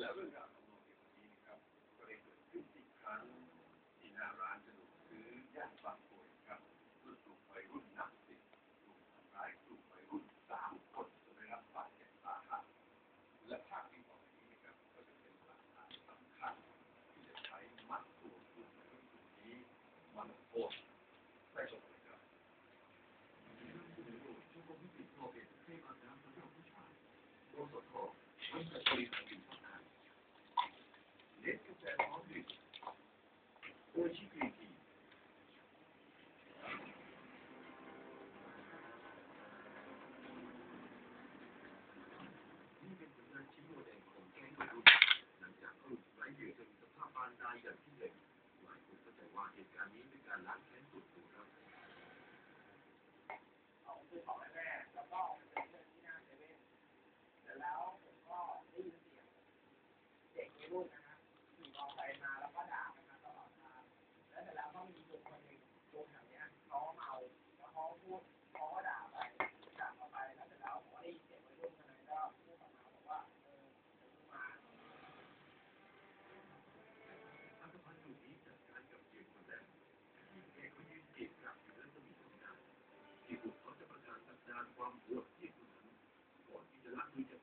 Seven. างกายอย่างที่เด็กหลายคนเข้าใจว่าเหตุการณ์นี้เป็นการล้างแค้นสุดๆครับ ความเหือที่คุณโกรธที่จะละที่จะ